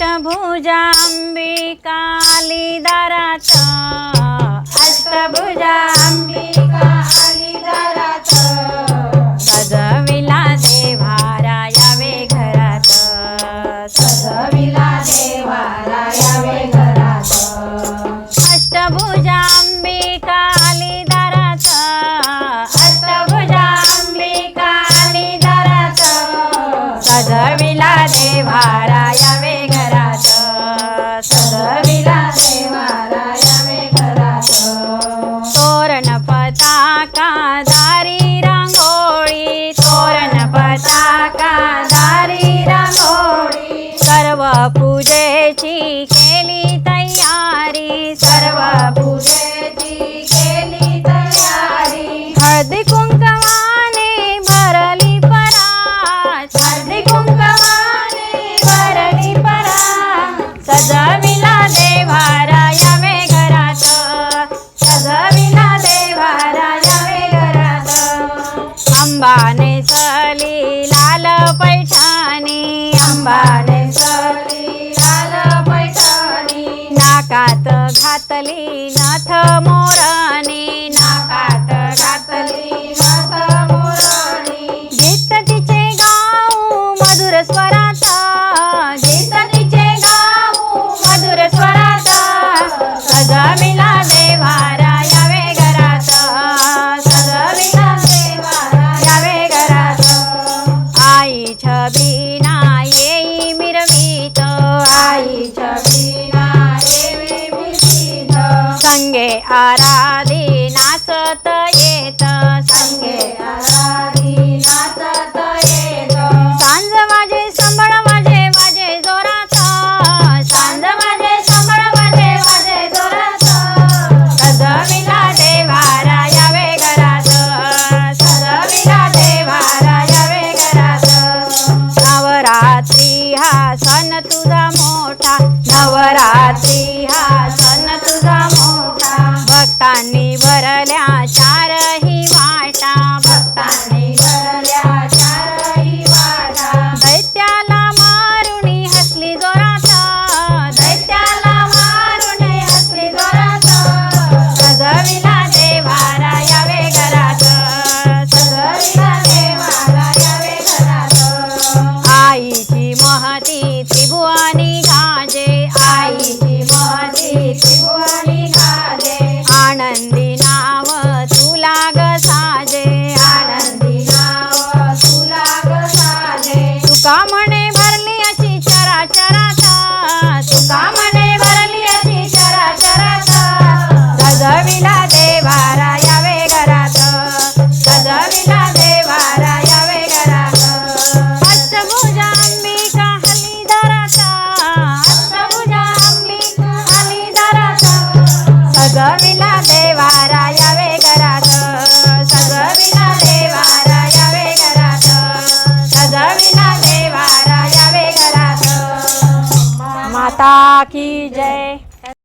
अष्टभुजा अंबिकाली दारात अष्टभुजा अंबिका आली दारात सजविला देवारा यावे घरात। सजविला देवारा यावे घरात। अष्टभुजा अंबिकाली दारात अष्टभुजा अंबिकाली दारात सजविला देवारा अंबाने सली लाल पैठाणी. अंबाने सली लाल पैठणी. नाकात घातली नाथ मोरणी आराधी नाचत येत संगे. आराधी नाचत येत. सांज वाजे संबळ वाजे वाजे जोरात. सांज वाजे संबळ वाजे वाजे जोरात. सजविला देवारा यावे घरात. सजविला देवारा यावे घरात. नवरात्री हा सण तुझा मोठा. नवरात्री हा अंबिका हली दरात अष्टभुजा अंबिका हली दरात सजविला देवारा यावे घरात. सजविला देवारा यावे घरात. सजविला देवारा यावे घरात. माता की जय.